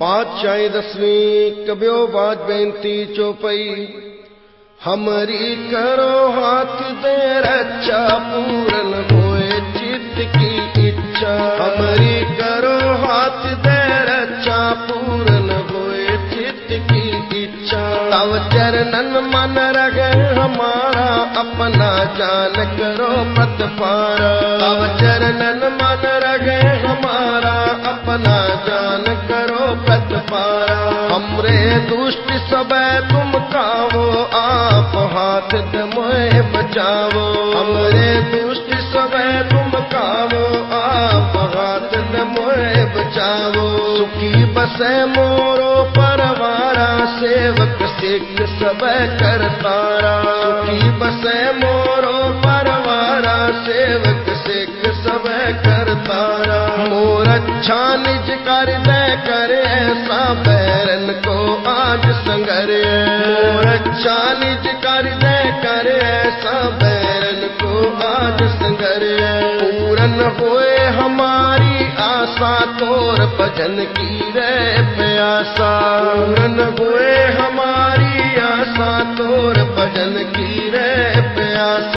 پانچ چائے دسویں کبیو بات بینتی چوپئی ہماری کرو ہاتھ دے رچا پورن ہوئے چت کی اچھا ہمری کرو ہاتھ دے رچا پورن ہوئے چت کی اچھا تب چرنن من رگ ہمارا اپنا جان کرو پت پارا تب چرنن من رگ ہمارا ہمرے دشٹ سب تم کھاو آپ ہاتھ میں بچاو ہمرے دشٹ سب تم کھاو آپ ہاتھ میں بچاو سکی بسے مورو پروارا، سیوک سکھ سب کرتارا۔ سکی بسے مورو پروارا، سیوک سکھ سب کرتارا۔ مور اچھا نج کر دے، کرے ایسا بے نشانی جکر دے کر ایسا بیرن کو آج سنگر پورن ہوئے ہماری آسا طور بجن کی رے پیاسا۔ پورن ہوئے ہماری آسا طور بجن کی رے پیاسا۔